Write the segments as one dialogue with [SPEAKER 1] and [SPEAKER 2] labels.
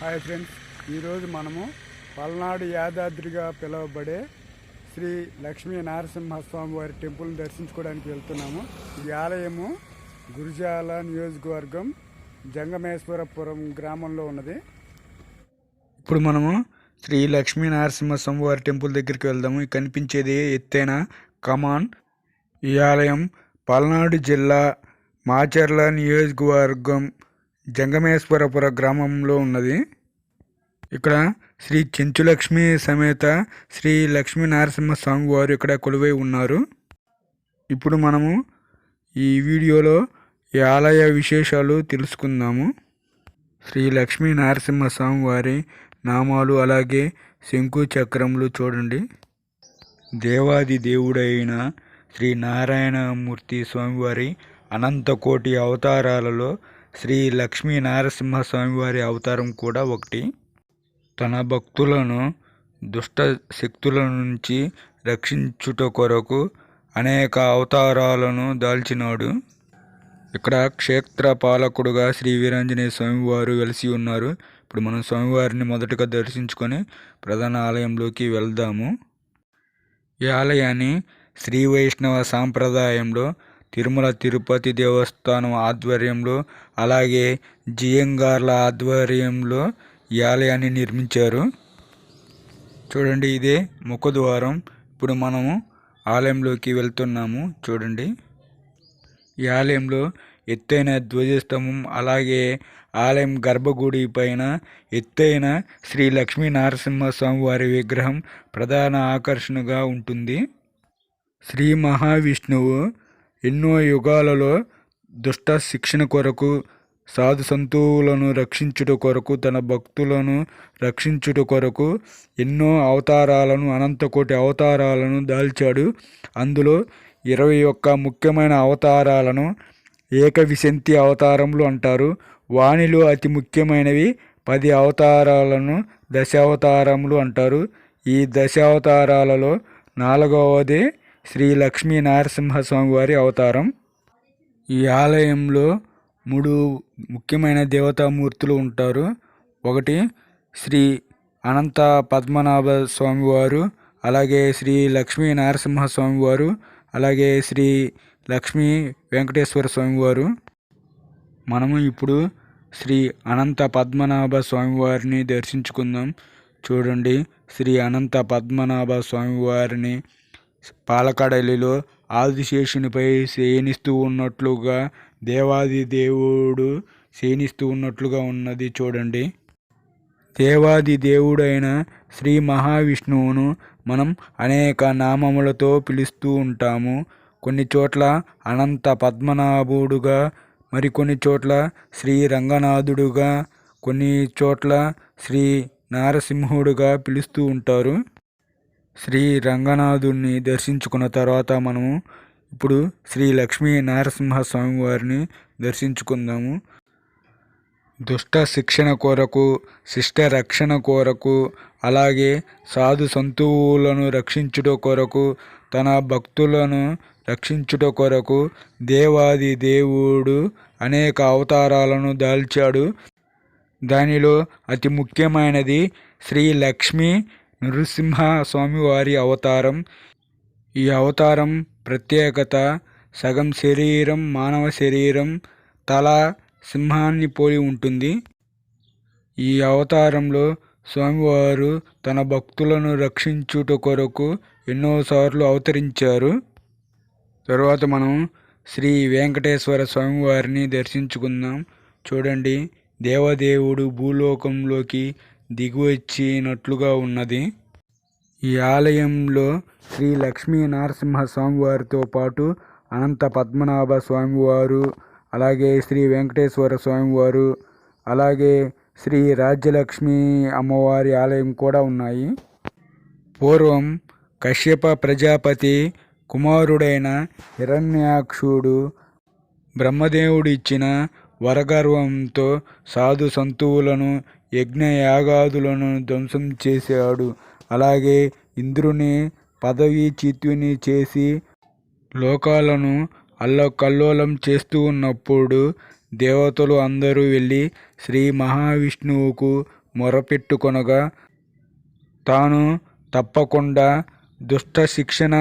[SPEAKER 1] Hi friends ఈరోజు మనము పల్నాడు యాదాద్రిగా పిలువబడే శ్రీ లక్ష్మీ నరసింహస్వామి వారి టెంపుల్ని దర్శించుకోవడానికి వెళ్తున్నాము. ఈ ఆలయము గురుజాల నియోజకవర్గం జంగమేశ్వరపురం గ్రామంలో ఉన్నది.
[SPEAKER 2] ఇప్పుడు మనము శ్రీ లక్ష్మీ నరసింహస్వామి వారి టెంపుల్ దగ్గరికి వెళ్దాము. ఇది కనిపించేది ఎత్తైన కమాన్. ఈ ఆలయం పల్నాడు జిల్లా మాచర్ల నియోజకవర్గం జంగమేశ్వరపుర గ్రామంలో ఉన్నది. ఇక్కడ శ్రీ చెంచులక్ష్మి సమేత శ్రీ లక్ష్మీ నరసింహస్వామి వారు ఇక్కడ కొలువై ఉన్నారు. ఇప్పుడు మనము ఈ వీడియోలో ఈ ఆలయ విశేషాలు తెలుసుకుందాము. శ్రీ లక్ష్మీ నరసింహస్వామి వారి నామాలు అలాగే శంకు చక్రములు చూడండి. దేవాది దేవుడైన శ్రీ నారాయణమూర్తి స్వామివారి అనంతకోటి అవతారాలలో శ్రీ లక్ష్మీ నారసింహస్వామివారి అవతారం కూడా ఒకటి. తన భక్తులను దుష్ట శక్తుల నుంచి రక్షించుట కొరకు అనేక అవతారాలను దాల్చినాడు. ఇక్కడ క్షేత్ర పాలకుడుగా శ్రీ వీరాంజనేయ స్వామివారు వెలిసి ఉన్నారు. ఇప్పుడు మనం స్వామివారిని మొదటగా దర్శించుకొని ప్రధాన ఆలయంలోకి వెళ్దాము. ఈ ఆలయాన్ని శ్రీ వైష్ణవ సాంప్రదాయంలో తిరుమల తిరుపతి దేవస్థానం ఆధ్వర్యంలో అలాగే జియంగార్ల ఆధ్వర్యంలో ఈ ఆలయాన్ని నిర్మించారు. చూడండి ఇదే ముఖద్వారం. ఇప్పుడు మనము ఆలయంలోకి వెళ్తున్నాము. చూడండి. ఈ ఆలయంలో ఎత్తైన ధ్వజస్తంభం అలాగే ఆలయం గర్భగుడి పైన ఎత్తైన శ్రీ లక్ష్మీ నరసింహస్వామి వారి విగ్రహం ప్రధాన ఆకర్షణగా ఉంటుంది. శ్రీ మహావిష్ణువు ఎన్నో యుగాలలో దుష్ట శిక్షణ కొరకు సాధు సంతువులను రక్షించుట కొరకు తన భక్తులను రక్షించుట కొరకు ఎన్నో అవతారాలను అనంతకోటి అవతారాలను దాల్చాడు. అందులో ఇరవై ఒక్క ముఖ్యమైన అవతారాలను ఏకవిశంతి అవతారములు అంటారు. వాణిలో అతి ముఖ్యమైనవి పది అవతారాలను దశావతారములు అంటారు. ఈ దశావతారాలలో నాలుగవది శ్రీ లక్ష్మీ నరసింహస్వామి వారి అవతారం. ఈ ఆలయంలో మూడు ముఖ్యమైన దేవతామూర్తులు ఉంటారు. ఒకటి శ్రీ అనంత పద్మనాభ స్వామివారు అలాగే శ్రీ లక్ష్మీ నరసింహ స్వామివారు అలాగే శ్రీ లక్ష్మీ వెంకటేశ్వర స్వామివారు మనము ఇప్పుడు శ్రీ అనంత పద్మనాభ స్వామివారిని దర్శించుకుందాం. చూడండి శ్రీ అనంత పద్మనాభ స్వామివారిని పాలకడలిలో ఆదిశేషునిపై శయనిస్తూ ఉన్నట్లుగా దేవాది దేవుడు శయనిస్తూ ఉన్నట్లుగా ఉన్నది చూడండి. దేవాది దేవుడైన శ్రీ మహావిష్ణువును మనం అనేక నామములతో పిలుస్తూ ఉంటాము. కొన్ని చోట్ల అనంత పద్మనాభుడుగా మరికొన్ని చోట్ల శ్రీ రంగనాథుడుగా కొన్ని చోట్ల శ్రీ నారసింహుడుగా పిలుస్తూ ఉంటారు. శ్రీ రంగనాథుడిని దర్శించుకున్న తర్వాత మనము ఇప్పుడు శ్రీ లక్ష్మీ నరసింహస్వామి వారిని దర్శించుకుందాము. దుష్ట శిక్షణ కొరకు శిష్ట రక్షణ కొరకు అలాగే సాధు సంతువులను రక్షించుట కొరకు తన భక్తులను రక్షించుట కొరకు దేవాది దేవుడు అనేక అవతారాలను దాల్చాడు. దానిలో అతి ముఖ్యమైనది శ్రీ లక్ష్మీ నృసింహ స్వామివారి అవతారం. ఈ అవతారం ప్రత్యేకత సగం శరీరం మానవ శరీరం తల సింహాన్ని పోలి ఉంటుంది. ఈ అవతారంలో స్వామివారు తన భక్తులను రక్షించుట కొరకు ఎన్నోసార్లు అవతరించారు. తరువాత మనం శ్రీ వెంకటేశ్వర స్వామివారిని దర్శించుకుందాం. చూడండి దేవదేవుడు భూలోకంలోకి దిగివచ్చినట్లుగా ఉన్నది. ఈ ఆలయంలో శ్రీ లక్ష్మీ నరసింహ స్వామివారితో పాటు అనంత పద్మనాభ స్వామివారు అలాగే శ్రీ వెంకటేశ్వర స్వామివారు అలాగే శ్రీ రాజ్యలక్ష్మి అమ్మవారి ఆలయం కూడా ఉన్నాయి. పూర్వం కశ్యప ప్రజాపతి కుమారుడైన హిరణ్యాక్షుడు బ్రహ్మదేవుడు ఇచ్చిన వరగర్వంతో సాధు సంతువులను యజ్ఞయాగాదులను ధ్వంసం చేశాడు. అలాగే ఇంద్రుని పదవీచ్యుతుని చేసి లోకాలను అల్లకల్లోలం చేస్తూ ఉన్నప్పుడు దేవతలు అందరూ వెళ్ళి శ్రీ మహావిష్ణువుకు మొరపెట్టుకొనగా తాను తప్పకుండా దుష్ట శిక్షణ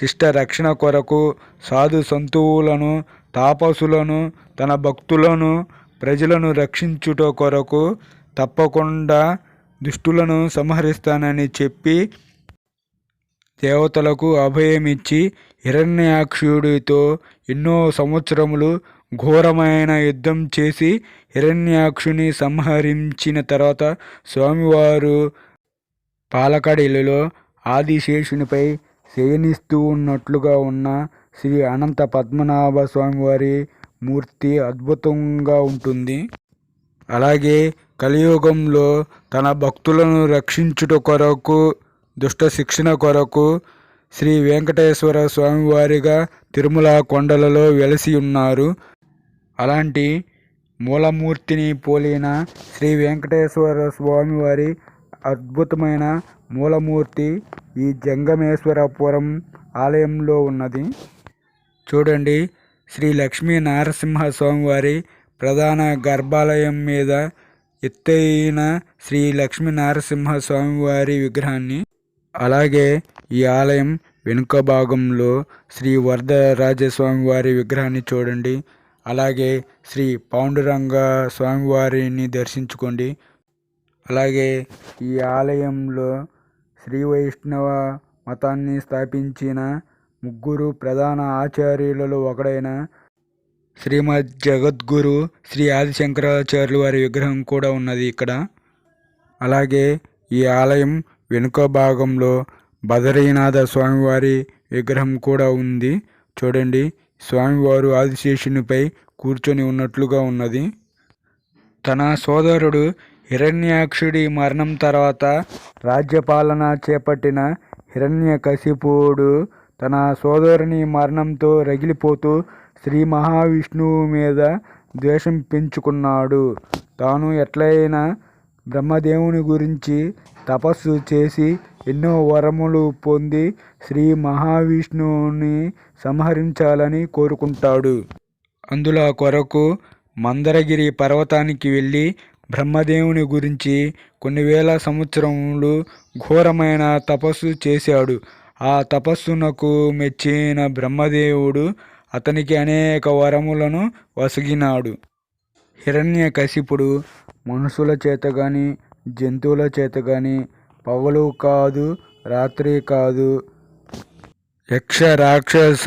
[SPEAKER 2] శిష్ట రక్షణ కొరకు సాధు సంతువులను తాపసులను తన భక్తులను ప్రజలను రక్షించుట కొరకు తప్పకుండా దుష్టులను సంహరిస్తానని చెప్పి దేవతలకు అభయమిచ్చి హిరణ్యాక్షుడితో ఎన్నో సంవత్సరములు ఘోరమైన యుద్ధం చేసి హిరణ్యాక్షుని సంహరించిన తర్వాత స్వామివారు పాలకడిలో ఆదిశేషునిపై శయనిస్తూ ఉన్నట్లుగా ఉన్న శ్రీ అనంత పద్మనాభ స్వామివారి మూర్తి అద్భుతంగా ఉంటుంది. అలాగే కలియుగంలో తన భక్తులను రక్షించుట కొరకు దుష్ట శిక్షణ కొరకు శ్రీ వెంకటేశ్వర స్వామివారిగా తిరుమల కొండలలో వెలసి ఉన్నారు. అలాంటి మూలమూర్తిని పోలిన శ్రీ వెంకటేశ్వర స్వామివారి అద్భుతమైన మూలమూర్తి ఈ జంగమేశ్వరపురం ఆలయంలో ఉన్నది. చూడండి శ్రీ లక్ష్మీ నరసింహ స్వామివారి ప్రధాన గర్భాలయం మీద ఎత్తైన శ్రీ లక్ష్మీ నరసింహ స్వామివారి విగ్రహాన్ని అలాగే ఈ ఆలయం వెనుక భాగంలో శ్రీ వరదరాజస్వామి వారి విగ్రహాన్ని చూడండి అలాగే శ్రీ పాండురంగ స్వామివారిని దర్శించుకోండి అలాగే ఈ ఆలయంలో శ్రీ వైష్ణవ మతాన్ని స్థాపించిన ముగ్గురు ప్రధాన ఆచార్యులలో ఒకడైన శ్రీమద్ జగద్గురు శ్రీ ఆదిశంకరాచార్యుల వారి విగ్రహం కూడా ఉన్నది ఇక్కడ. అలాగే ఈ ఆలయం వెనుక భాగంలో బదరీనాథ స్వామివారి విగ్రహం కూడా ఉంది. చూడండి స్వామివారు ఆదిశేషునిపై కూర్చొని ఉన్నట్లుగా ఉన్నది. తన సోదరుడు హిరణ్యాక్షుడి మరణం తర్వాత రాజ్యపాలన చేపట్టిన హిరణ్యకశిపుడు తన సోదరుని మరణంతో రగిలిపోతూ శ్రీ మహావిష్ణువు మీద ద్వేషం పెంచుకున్నాడు. తాను ఎట్లయినా బ్రహ్మదేవుని గురించి తపస్సు చేసి ఎన్నో వరములు పొంది శ్రీ మహావిష్ణువుని సంహరించాలని కోరుకుంటాడు. అందులో కొరకు మందరగిరి పర్వతానికి వెళ్ళి బ్రహ్మదేవుని గురించి కొన్ని వేల సంవత్సరములు ఘోరమైన తపస్సు చేశాడు. ఆ తపస్సునకు మెచ్చిన బ్రహ్మదేవుడు అతనికి అనేక వరములను వసగినాడు. హిరణ్యకశిపుడు మనుషుల చేత గాని జంతువుల చేత గాని పగలు కాదు రాత్రి కాదు. యక్ష రాక్షస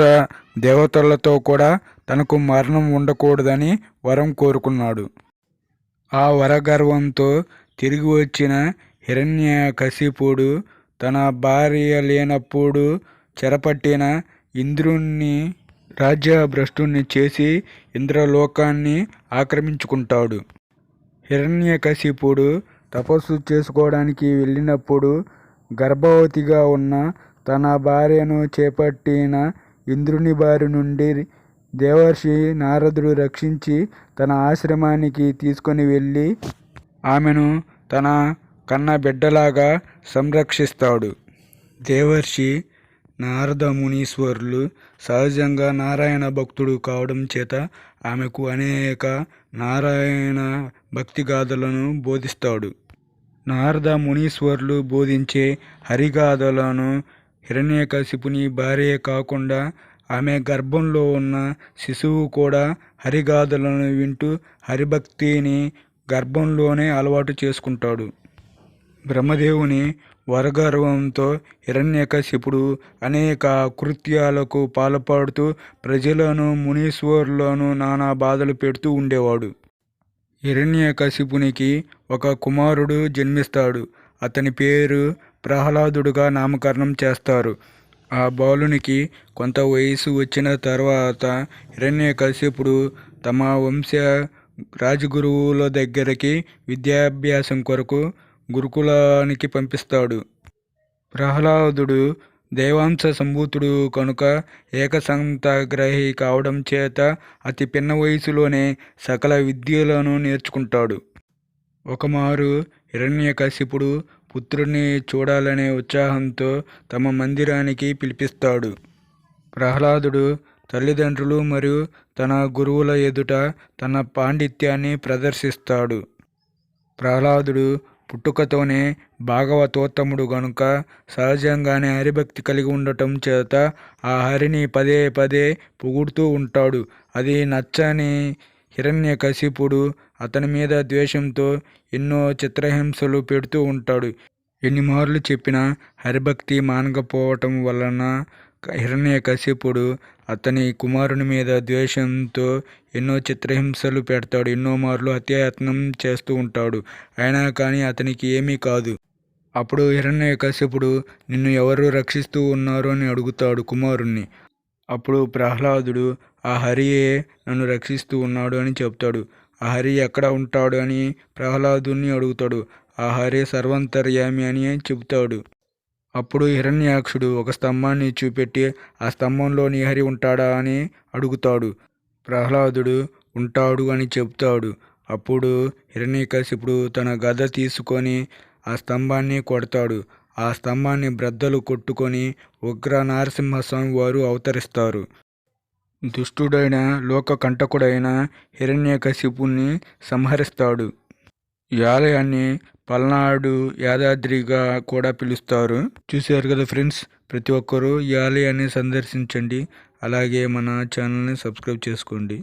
[SPEAKER 2] దేవతలతో కూడా తనకు మరణం ఉండకూడదని వరం కోరుకున్నాడు. ఆ వరగర్వంతో తిరిగి వచ్చిన హిరణ్యకశిపుడు తన భార్య లేనప్పుడు చెరపట్టిన ఇంద్రుణ్ణి రాజ్యభ్రష్టుణ్ణి చేసి ఇంద్రలోకాన్ని ఆక్రమించుకుంటాడు. హిరణ్యకశిపుడు తపస్సు చేసుకోవడానికి వెళ్ళినప్పుడు గర్భవతిగా ఉన్న తన భార్యను చేపట్టిన ఇంద్రుని బారి నుండి దేవర్షి నారదుడు రక్షించి తన ఆశ్రమానికి తీసుకొని వెళ్ళి ఆమెను తన కన్న బిడ్డలాగా సంరక్షిస్తాడు. దేవర్షి నారద మునీశ్వరులు సహజంగా నారాయణ భక్తుడు కావడం చేత ఆమెకు అనేక నారాయణ భక్తి గాథలను బోధిస్తాడు. నారద మునీశ్వరులు బోధించే హరిగాథలను హిరణ్యకశిపుని భార్య కాకుండా ఆమె గర్భంలో ఉన్న శిశువు కూడా హరిగాథలను వింటూ హరిభక్తిని గర్భంలోనే అలవాటు చేసుకుంటాడు. బ్రహ్మదేవుని వరగర్వంతో హిరణ్యకశిపుడు అనేక కృత్యాలకు పాల్పడుతూ ప్రజలను మునీశ్వరులను నానా బాధలు పెడుతూ ఉండేవాడు. హిరణ్యకశిపునికి ఒక కుమారుడు జన్మిస్తాడు. అతని పేరు ప్రహ్లాదుడుగా నామకరణం చేస్తారు. ఆ బాలునికి కొంత వయసు వచ్చిన తర్వాత హిరణ్యకశిపుడు తమ వంశ రాజగురువుల దగ్గరికి విద్యాభ్యాసం కొరకు గురుకులానికి పంపిస్తాడు. ప్రహ్లాదుడు దేవాంశ సంభూతుడు కనుక ఏకసంతగ్రహి కావడం చేత అతి పిన్న వయసులోనే సకల విద్యలను నేర్చుకుంటాడు. ఒకమారు హిరణ్యకశిపుడు పుత్రుడిని చూడాలనే ఉత్సాహంతో తమ మందిరానికి పిలిపిస్తాడు. ప్రహ్లాదుడు తల్లిదండ్రులు మరియు తన గురువుల ఎదుట తన పాండిత్యాన్ని ప్రదర్శిస్తాడు. ప్రహ్లాదుడు పుట్టుకతోనే భాగవతోత్తముడు గనుక సహజంగానే హరిభక్తి కలిగి ఉండటం చేత ఆ హరిని పదే పదే పొగుడుతూ ఉంటాడు. అది నచ్చని హిరణ్యకశిపుడు అతని మీద ద్వేషంతో ఎన్నో చిత్రహింసలు పెడుతూ ఉంటాడు. ఎన్నిమార్లు చెప్పినా హరిభక్తి మానకపోవటం వలన హిరణ్యకశిపుడు అతని కుమారుని మీద ద్వేషంతో ఎన్నో చిత్రహింసలు పెడతాడు ఎన్నో మార్లు హత్యాయత్నం చేస్తూ ఉంటాడు. అయినా కానీ అతనికి ఏమీ కాదు. అప్పుడు హిరణ్యకశిపుడు నిన్ను ఎవరు రక్షిస్తూ ఉన్నారు అని అడుగుతాడు కుమారుణ్ణి. అప్పుడు ప్రహ్లాదుడు ఆ హరియే నన్ను రక్షిస్తూ ఉన్నాడు అని చెప్తాడు. ఆ హరి ఎక్కడ ఉంటాడు అని ప్రహ్లాదుని అడుగుతాడు. ఆ హరి సర్వంతర్యామి అని చెబుతాడు అప్పుడు హిరణ్యాక్షుడు ఒక స్తంభాన్ని చూపెట్టి ఆ స్తంభంలో నీహరి ఉంటాడా? అని అడుగుతాడు. ప్రహ్లాదుడు ఉంటాడు అని చెప్తాడు అప్పుడు హిరణ్యకశిపుడు తన గద తీసుకొని ఆ స్తంభాన్ని కొడతాడు. ఆ స్తంభాన్ని బ్రద్దలు కొట్టుకొని ఉగ్ర నారసింహస్వామి వారు అవతరిస్తారు. దుష్టుడైన లోక కంటకుడైన హిరణ్యకశిపుణ్ణి సంహరిస్తాడు. ఈ ఆలయాన్ని పల్నాడు యాదాద్రిగా కూడా పిలుస్తారు. చూశారు కదా ఫ్రెండ్స్? ప్రతి ఒక్కరూ ఈ ఆలయాన్ని సందర్శించండి. అలాగే మన ఛానల్ని సబ్స్క్రైబ్ చేసుకోండి.